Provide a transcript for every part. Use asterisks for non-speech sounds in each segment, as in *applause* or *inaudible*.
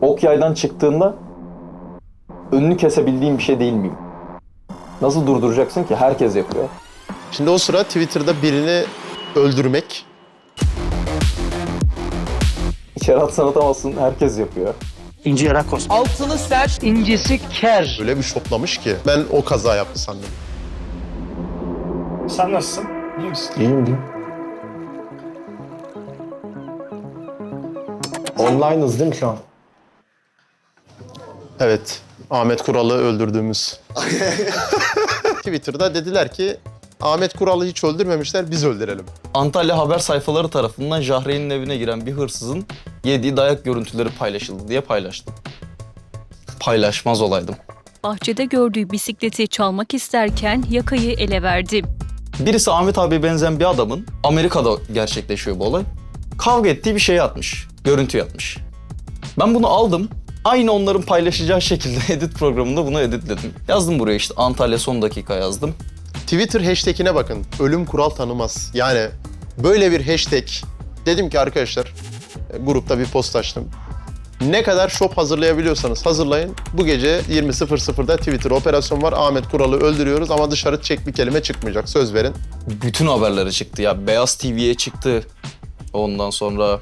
ok yaydan çıktığında önünü kesebildiğim bir şey değil miyim? Nasıl durduracaksın ki? Herkes yapıyor. Şimdi o sıra Twitter'da birini öldürmek İçeri atsan atamazsın. Herkes yapıyor. İnci Yarakos. Altını ser. İncisi ker. öyle bir şoplamış ki ben o kaza yaptı sandım. Sen nasılsın? İyi misin? İyiyim diyeyim. Online'ız değil mi şu an? Evet, Ahmet Kural'ı öldürdüğümüz. *laughs* Twitter'da dediler ki Ahmet Kural'ı hiç öldürmemişler, biz öldürelim. Antalya haber sayfaları tarafından Jahreyn'in evine giren bir hırsızın yediği dayak görüntüleri paylaşıldı diye paylaştım. Paylaşmaz olaydım. Bahçede gördüğü bisikleti çalmak isterken yakayı ele verdi. Birisi Ahmet abiye benzeyen bir adamın Amerika'da gerçekleşiyor bu olay. Kavga ettiği bir şey atmış. Görüntü atmış. Ben bunu aldım. Aynı onların paylaşacağı şekilde *laughs* edit programında bunu editledim. Yazdım buraya işte Antalya son dakika yazdım. Twitter hashtagine bakın. Ölüm kural tanımaz. Yani böyle bir hashtag. Dedim ki arkadaşlar, e, grupta bir post açtım. Ne kadar shop hazırlayabiliyorsanız hazırlayın. Bu gece 20.00'da Twitter operasyon var. Ahmet Kural'ı öldürüyoruz ama dışarı çek bir kelime çıkmayacak. Söz verin. Bütün haberlere çıktı ya. Beyaz TV'ye çıktı. Ondan sonra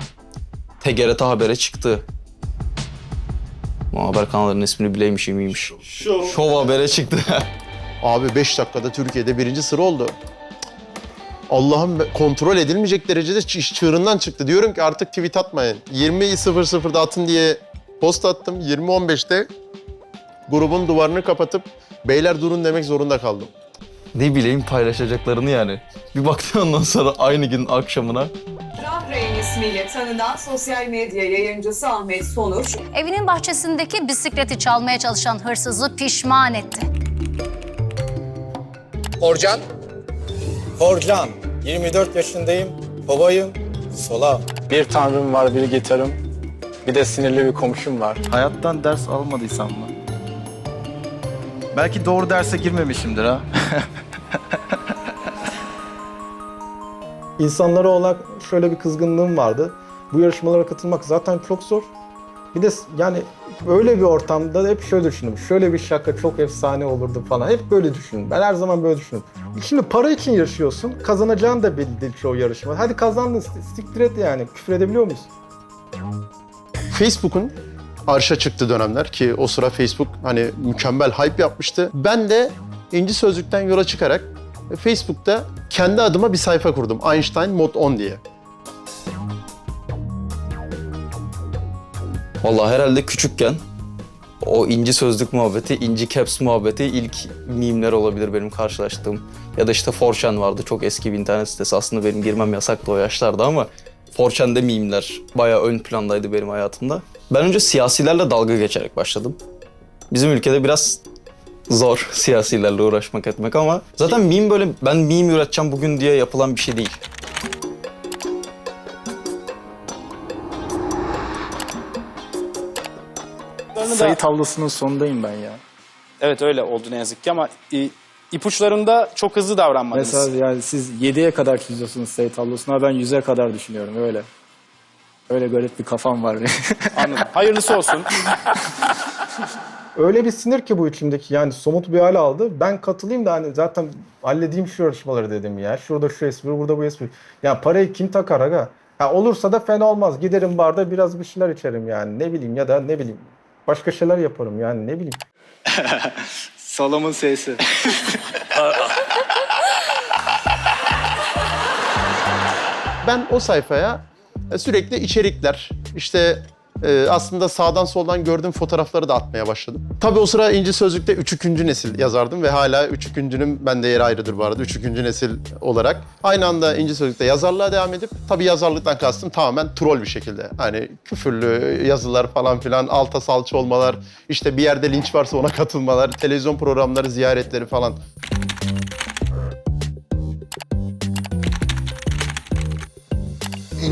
TGRT Haber'e çıktı. O haber kanallarının ismini bileymişim iyiymiş. Şov Haber'e çıktı. *laughs* Abi 5 dakikada Türkiye'de birinci sıra oldu. Allah'ım kontrol edilmeyecek derecede iş çığırından çıktı. Diyorum ki artık tweet atmayın. 20.00'da atın diye post attım. 20.15'te grubun duvarını kapatıp beyler durun demek zorunda kaldım. ne bileyim paylaşacaklarını yani. Bir baktım ondan sonra aynı gün akşamına Rahreyn ismiyle tanınan sosyal medya yayıncısı Ahmet Sonuç, Evinin bahçesindeki bisikleti çalmaya çalışan hırsızı pişman etti. Orcan. Korcan. 24 yaşındayım. Babayım. Sola. Bir tanrım var, bir gitarım. Bir de sinirli bir komşum var. Hayattan ders almadıysam mı? Belki doğru derse girmemişimdir ha. *laughs* İnsanlara olan şöyle bir kızgınlığım vardı. Bu yarışmalara katılmak zaten çok zor. Bir de yani öyle bir ortamda hep şöyle düşündüm. Şöyle bir şaka çok efsane olurdu falan. Hep böyle düşündüm. Ben her zaman böyle düşündüm. Şimdi para için yarışıyorsun. Kazanacağın da belli değil çoğu yarışma. Hadi kazandın siktir et yani. Küfür edebiliyor muyuz? Facebook'un arşa çıktı dönemler ki o sıra Facebook hani mükemmel hype yapmıştı. Ben de İnci Sözlük'ten yola çıkarak Facebook'ta kendi adıma bir sayfa kurdum. Einstein Mod 10 diye. Vallahi herhalde küçükken o inci sözlük muhabbeti, inci caps muhabbeti ilk mimler olabilir benim karşılaştığım. Ya da işte 4chan vardı çok eski bir internet sitesi. Aslında benim girmem yasaktı o yaşlarda ama 4chan'de mimler bayağı ön plandaydı benim hayatımda. Ben önce siyasilerle dalga geçerek başladım. Bizim ülkede biraz zor *laughs* siyasilerle uğraşmak etmek ama zaten meme böyle ben meme üreteceğim bugün diye yapılan bir şey değil. Sayı tablosunun sonundayım ben ya. Evet öyle oldu ne yazık ki ama e, ipuçlarında çok hızlı davranmadınız. Mesela yani siz 7'ye kadar çiziyorsunuz sayı tablosuna ben 100'e kadar düşünüyorum öyle. Öyle garip bir kafam var. Anladım. Hayırlısı olsun. *laughs* Öyle bir sinir ki bu içimdeki yani somut bir hale aldı. Ben katılayım da hani zaten halledeyim şu yarışmaları dedim ya. Şurada şu espri, burada bu espri. Ya parayı kim takar aga? Ha olursa da fena olmaz. Giderim barda biraz bir şeyler içerim yani. Ne bileyim ya da ne bileyim. Başka şeyler yaparım yani ne bileyim. *laughs* Salamın sesi. *laughs* Ben o sayfaya sürekli içerikler, işte e, aslında sağdan soldan gördüğüm fotoğrafları da atmaya başladım. Tabii o sıra İnci Sözlük'te 3. nesil yazardım ve hala 3. bende yeri ayrıdır bu arada 3. nesil olarak. Aynı anda İnci Sözlük'te yazarlığa devam edip tabii yazarlıktan kastım tamamen troll bir şekilde. Hani küfürlü yazılar falan filan, alta salça olmalar, işte bir yerde linç varsa ona katılmalar, televizyon programları ziyaretleri falan.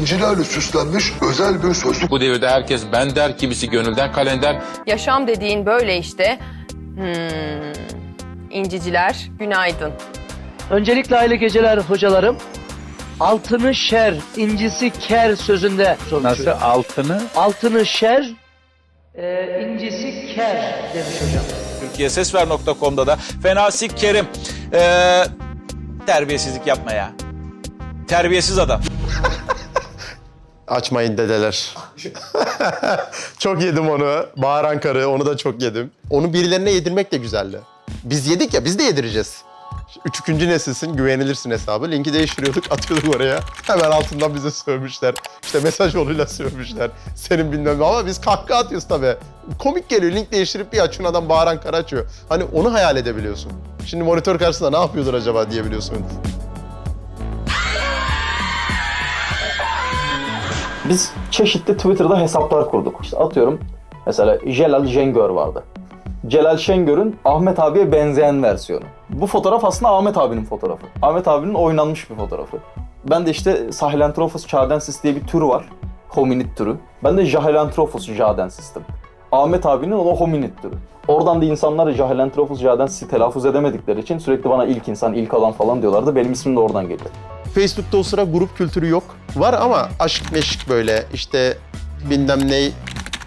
İncilerle süslenmiş özel bir sözlük. Bu devirde herkes ben der, kimisi gönülden kalender. yaşam dediğin böyle işte. Hmm. İnciciler, günaydın. Öncelikle hayırlı geceler hocalarım. Altını şer, incisi ker sözünde. Nasıl altını? Altını şer, Ee, incisi ker demiş hocam. Türkiye Sesver.com'da da Fenasik Kerim. Ee, terbiyesizlik yapma ya. Terbiyesiz adam. Açmayın dedeler. *laughs* çok yedim onu. Bağıran karı onu da çok yedim. Onu birilerine yedirmek de güzeldi. Biz yedik ya biz de yedireceğiz. Üçüncü nesilsin güvenilirsin hesabı. Linki değiştiriyorduk atıyorduk oraya. Hemen altından bize sövmüşler. İşte mesaj yoluyla sövmüşler. Senin bilmem ne ama biz kahkaha atıyoruz tabii. Komik geliyor link değiştirip bir açın adam bağıran karı açıyor. Hani onu hayal edebiliyorsun. Şimdi monitör karşısında ne yapıyordur acaba diyebiliyorsun. Biz çeşitli Twitter'da hesaplar kurduk. İşte atıyorum mesela Celal Şengör vardı. Celal Şengör'ün Ahmet abiye benzeyen versiyonu. Bu fotoğraf aslında Ahmet abinin fotoğrafı. Ahmet abinin oynanmış bir fotoğrafı. Ben de işte Sahelanthropus chadensis diye bir tür var. Hominid türü. Ben de Jahelanthropus jadensis'tim. Ahmet abinin o hominid türü. Oradan da insanlar Jahelanthropus jadensis'i telaffuz edemedikleri için sürekli bana ilk insan, ilk alan falan diyorlardı. Benim ismim de oradan geliyor. Facebook'ta o sıra grup kültürü yok. Var ama aşk meşk böyle işte bilmem ne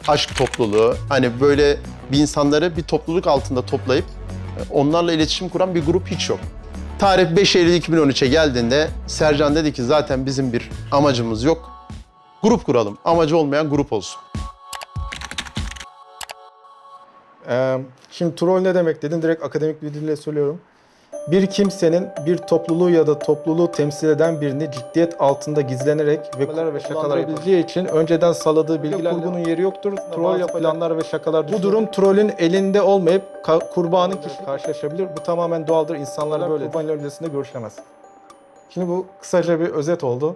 aşk topluluğu. Hani böyle bir insanları bir topluluk altında toplayıp e, onlarla iletişim kuran bir grup hiç yok. Tarih 5 Eylül 2013'e geldiğinde Sercan dedi ki zaten bizim bir amacımız yok. Grup kuralım. Amacı olmayan grup olsun. Ee, şimdi troll ne demek dedin direkt akademik bir dille söylüyorum. Bir kimsenin bir topluluğu ya da topluluğu temsil eden birini ciddiyet altında gizlenerek ve ve şakalar yapabileceği için önceden saladığı bilgiler kurgunun yeri yoktur. Troll yapılanlar ve şakalar Bu durum trollün elinde olmayıp kurbanın kişi karşılaşabilir. Bu tamamen doğaldır. İnsanlar böyle kurban öncesinde görüşemez. Şimdi bu kısaca bir özet oldu.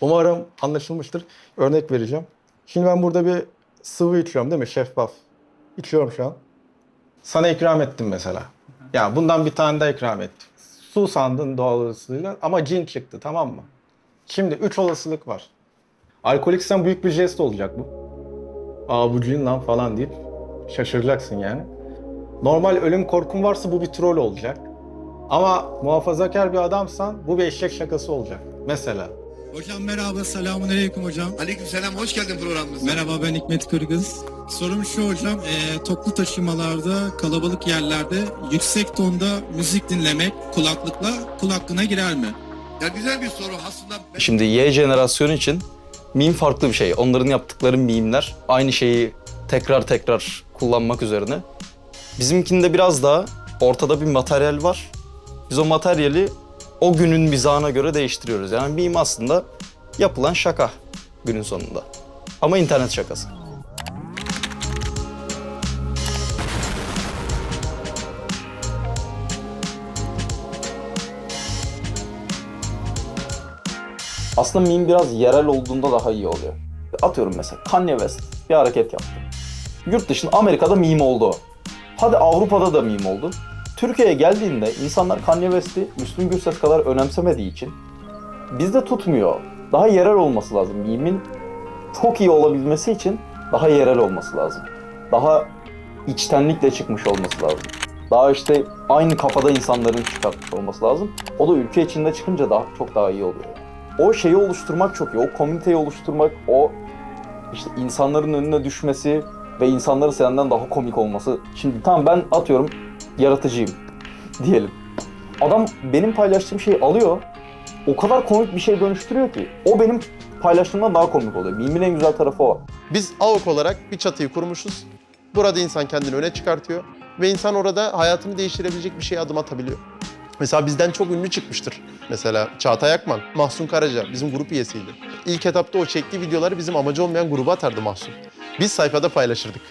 Umarım anlaşılmıştır. Örnek vereceğim. Şimdi ben burada bir sıvı içiyorum değil mi? Şeffaf. İçiyorum şu an. Sana ikram ettim mesela. Ya bundan bir tane daha ikram ettim. Su sandın doğal ama cin çıktı tamam mı? Şimdi üç olasılık var. Alkoliksen büyük bir jest olacak bu. Aa bu cin lan falan deyip şaşıracaksın yani. Normal ölüm korkun varsa bu bir troll olacak. Ama muhafazakar bir adamsan bu bir eşek şakası olacak. Mesela. Hocam merhaba, selamun aleyküm hocam. Aleykümselam hoş geldin programımıza. Merhaba ben Hikmet Kırgız. Sorum şu hocam, e, toplu taşımalarda, kalabalık yerlerde yüksek tonda müzik dinlemek kulaklıkla kulaklığına girer mi? Ya güzel bir soru aslında. Şimdi Y jenerasyonu için meme farklı bir şey. Onların yaptıkları meme'ler aynı şeyi tekrar tekrar kullanmak üzerine. Bizimkinde biraz daha ortada bir materyal var. Biz o materyali o günün mizahına göre değiştiriyoruz. Yani meme aslında yapılan şaka günün sonunda. Ama internet şakası. Aslında meme biraz yerel olduğunda daha iyi oluyor. Atıyorum mesela Kanye West bir hareket yaptı. Yurt dışında Amerika'da meme oldu. Hadi Avrupa'da da meme oldu. Türkiye'ye geldiğinde insanlar Kanye West'i Müslüm Gürses kadar önemsemediği için bizde tutmuyor. Daha yerel olması lazım. Meme'in çok iyi olabilmesi için daha yerel olması lazım. Daha içtenlikle çıkmış olması lazım. Daha işte aynı kafada insanların çıkartmış olması lazım. O da ülke içinde çıkınca daha çok daha iyi oluyor. O şeyi oluşturmak çok iyi. O komüniteyi oluşturmak, o işte insanların önüne düşmesi ve insanların senden daha komik olması. Şimdi tamam ben atıyorum yaratıcıyım diyelim. Adam benim paylaştığım şeyi alıyor. O kadar komik bir şey dönüştürüyor ki. O benim paylaştığımdan daha komik oluyor. Meme'in en güzel tarafı o. Biz AOK olarak bir çatıyı kurmuşuz. Burada insan kendini öne çıkartıyor. Ve insan orada hayatını değiştirebilecek bir şeye adım atabiliyor. Mesela bizden çok ünlü çıkmıştır. Mesela Çağatay Akman, Mahsun Karaca bizim grup üyesiydi. İlk etapta o çektiği videoları bizim amacı olmayan gruba atardı Mahsun. Biz sayfada paylaşırdık.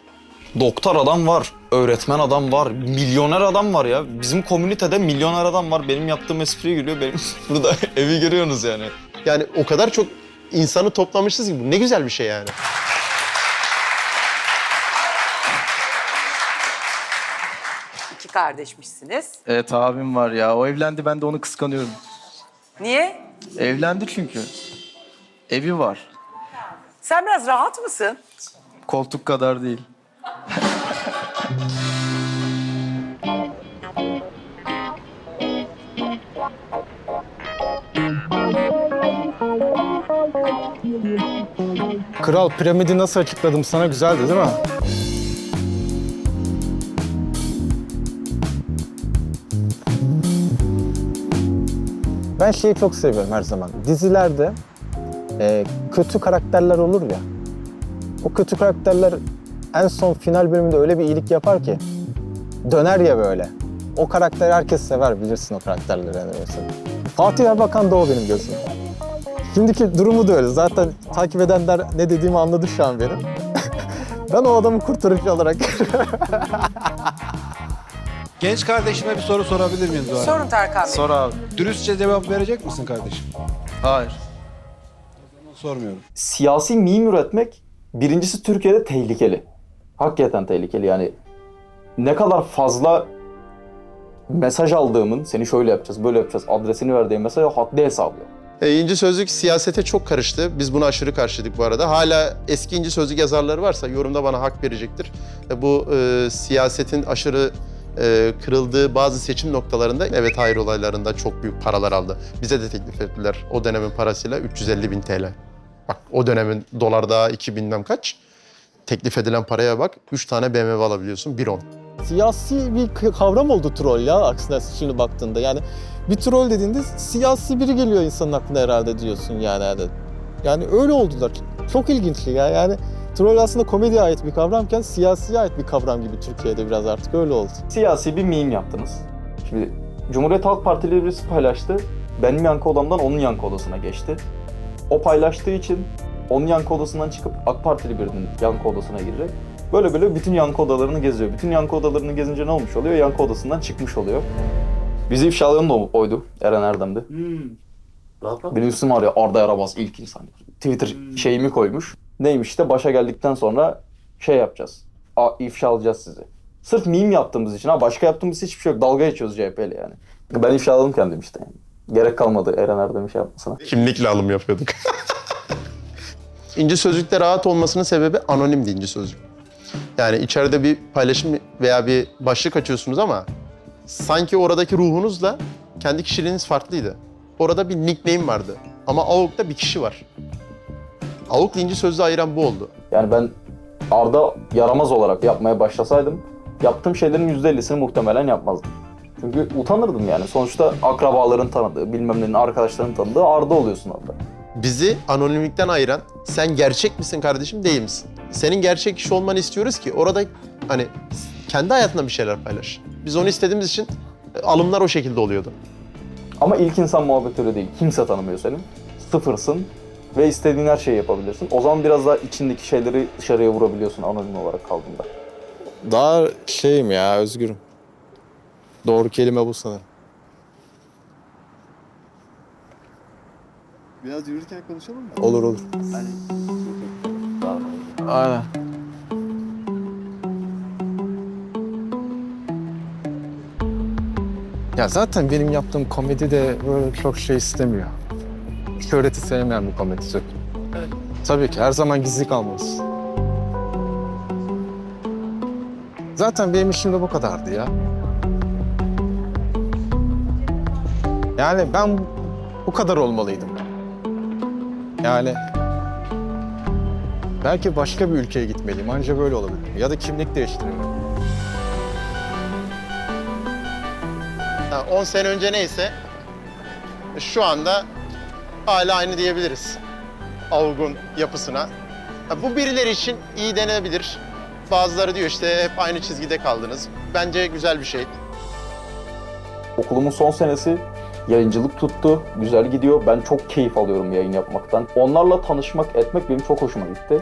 Doktor adam var, öğretmen adam var, milyoner adam var ya. Bizim komünitede milyoner adam var. Benim yaptığım espriye gülüyor. Benim *laughs* burada *laughs* evi görüyorsunuz yani. Yani o kadar çok insanı toplamışız ki bu ne güzel bir şey yani. İki kardeşmişsiniz. Evet abim var ya. O evlendi ben de onu kıskanıyorum. Niye? Evlendi çünkü. Evi var. Sen biraz rahat mısın? Koltuk kadar değil. Kral piramidi nasıl açıkladım sana güzeldi değil mi? Ben şeyi çok seviyorum her zaman. Dizilerde e, kötü karakterler olur ya. O kötü karakterler en son final bölümünde öyle bir iyilik yapar ki döner ya böyle. O karakteri herkes sever bilirsin o karakterleri yani mesela. Fatih Erbakan da o benim gözümde. Şimdiki durumu da öyle. Zaten takip edenler ne dediğimi anladı şu an benim. *laughs* ben o adamı kurtarıcı olarak *laughs* Genç kardeşime bir soru sorabilir miyim Zuhal? Sorun Tarkan Bey. Sor abi. Dürüstçe cevap verecek misin kardeşim? Hayır. Sormuyorum. Siyasi meme üretmek birincisi Türkiye'de tehlikeli. Hakikaten tehlikeli yani. Ne kadar fazla mesaj aldığımın, seni şöyle yapacağız, böyle yapacağız, adresini verdiğim mesaj haddi hesabı. yok. E, İnci Sözlük siyasete çok karıştı. Biz bunu aşırı karşıladık bu arada. Hala eski İnci Sözlük yazarları varsa yorumda bana hak verecektir. E, bu e, siyasetin aşırı e, kırıldığı bazı seçim noktalarında evet hayır olaylarında çok büyük paralar aldı. Bize de teklif ettiler o dönemin parasıyla 350 bin TL. Bak o dönemin dolarda 2 bilmem kaç. Teklif edilen paraya bak 3 tane BMW alabiliyorsun 1.10. siyasi bir kavram oldu troll ya aksine şimdi baktığında. Yani bir troll dediğinde siyasi biri geliyor insanın aklına herhalde diyorsun yani. Yani, yani öyle oldular. Çok ilginç ya yani. Troll aslında komediye ait bir kavramken siyasiye ait bir kavram gibi Türkiye'de biraz artık öyle oldu. Siyasi bir meme yaptınız. Şimdi Cumhuriyet Halk Partili birisi paylaştı. Benim yankı odamdan onun yankı odasına geçti. O paylaştığı için onun yankı odasından çıkıp AK Partili birinin yankı odasına girecek. Böyle böyle bütün yankı odalarını geziyor. Bütün yankı odalarını gezince ne olmuş oluyor? Yankı odasından çıkmış oluyor. Bizi ifşalayan da oydu. Eren Erdem'di. Benim üstüm var ya Arda Yarabaz ilk insan. Twitter şeyimi koymuş. Neymiş işte başa geldikten sonra şey yapacağız. A, ifşa alacağız sizi. Sırf meme yaptığımız için ha başka yaptığımız hiçbir şey yok. Dalga geçiyoruz CHP'yle yani. Ben ifşaladım kendim işte yani. Gerek kalmadı Eren Erdem'in şey yapmasına. Kimlikle alım yapıyorduk. *laughs* İnci Sözlük'te rahat olmasının sebebi anonimdi İnci Sözlük. Yani içeride bir paylaşım veya bir başlık açıyorsunuz ama sanki oradaki ruhunuzla kendi kişiliğiniz farklıydı. Orada bir nickname vardı ama AUK'ta bir kişi var. AUK'la İnci Sözlüğü ayıran bu oldu. Yani ben Arda yaramaz olarak yapmaya başlasaydım yaptığım şeylerin %50'sini muhtemelen yapmazdım. Çünkü utanırdım yani. Sonuçta akrabaların tanıdığı, bilmem nenin arkadaşlarının tanıdığı Arda oluyorsun orada. Bizi anonimlikten ayıran sen gerçek misin kardeşim değil misin? Senin gerçek kişi olmanı istiyoruz ki orada hani kendi hayatından bir şeyler paylaş. Biz onu istediğimiz için e, alımlar o şekilde oluyordu. Ama ilk insan muhabbeti öyle değil. Kimse tanımıyor seni. Sıfırsın ve istediğin her şeyi yapabilirsin. O zaman biraz daha içindeki şeyleri dışarıya vurabiliyorsun anonim olarak kaldığında. Daha şeyim ya özgürüm. Doğru kelime bu sanırım. Biraz yürürken konuşalım mı? Olur olur. Aynen. Ya zaten benim yaptığım komedi de böyle çok şey istemiyor. Şöhreti sevmeyen bir komedi türü. Tabii ki her zaman gizli kalmalısın. Zaten benim işim de bu kadardı ya. Yani ben bu kadar olmalıydım. Yani belki başka bir ülkeye gitmeliyim. Anca böyle olabilir. Ya da kimlik değiştirmeliyim. Ha, 10 sene önce neyse şu anda hala aynı diyebiliriz. Avgun yapısına. Bu birileri için iyi denebilir. Bazıları diyor işte hep aynı çizgide kaldınız. Bence güzel bir şey. Okulumun son senesi yayıncılık tuttu. Güzel gidiyor. Ben çok keyif alıyorum yayın yapmaktan. Onlarla tanışmak, etmek benim çok hoşuma gitti.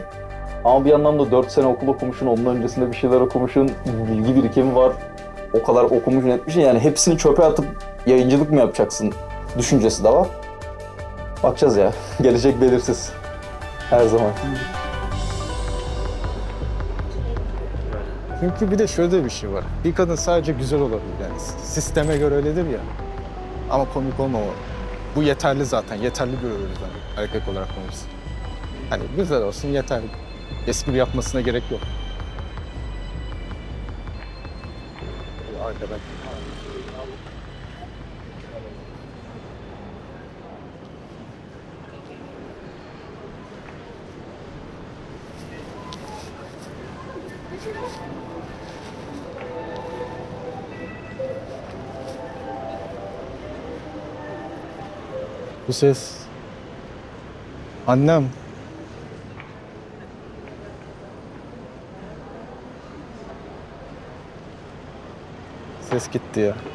Ama bir yandan da 4 sene okul okumuşsun, onun öncesinde bir şeyler okumuşsun, bilgi birikimi var. O kadar okumuşsun, etmişsin. Yani hepsini çöpe atıp yayıncılık mı yapacaksın düşüncesi de var. Bakacağız ya. *laughs* Gelecek belirsiz. Her zaman. Çünkü bir de şöyle bir şey var. Bir kadın sadece güzel olabilir yani. Sisteme göre öyledir ya. Ama komik olmamalı. Bu yeterli zaten. Yeterli görüyoruz yani erkek olarak konuşsun. Hani güzel olsun yeterli. Espri yapmasına gerek yok. Arkadaş. Bu ses... Annem. Ses gitti ya.